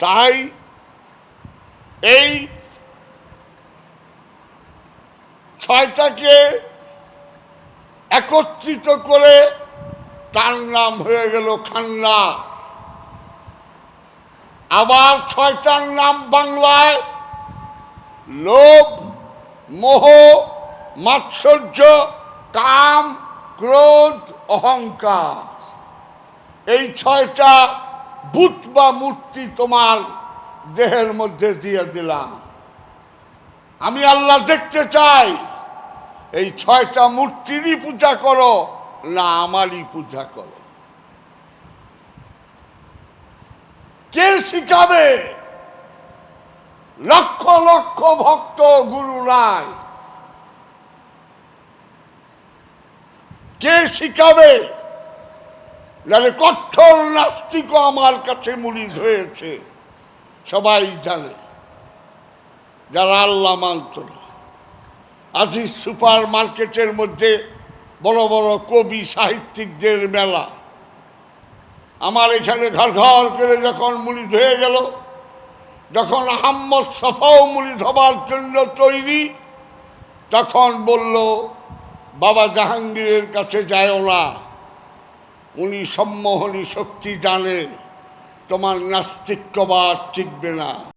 তাই এই ছয়টাকে একত্রিত করে তার নাম হয়ে গেল খান্না। আবার ছয়টার নাম বাংলায় লোভ, মোহ, মাৎসর্য, কাম, ক্রোধ, অহংকার। এই ছয়টা বুট বা মূর্তি তোমার দেহের মধ্যে দিয়ে দিলাম। আমি আল্লাহ দেখতে চাই, এই ছয়টা মূর্তিরই পূজা করো না আমারই পূজা করো। কে শিখাবে? লক্ষ লক্ষ ভক্ত গুরু নাই। কে শিখাবে? নাহলে কঠোর নাস্তিকও আমার কাছে মুড়িদ হয়েছে। সবাই জানে, যারা আল্লাহ মানত না। সুপার মার্কেটের মধ্যে বড় বড় কবি সাহিত্যিকদের মেলা। আমার এখানে ঘর ঘর করে যখন মুড়িদ হয়ে গেল, যখন আহম্মদ সফাও মুড়িদ হবার জন্য তৈরি, তখন বলল, বাবা জাহাঙ্গীরের কাছে যায়ও না। উনি সম্মোহনী শক্তি জানে তোমার নাস্তিক্যবাদ টিকবে না।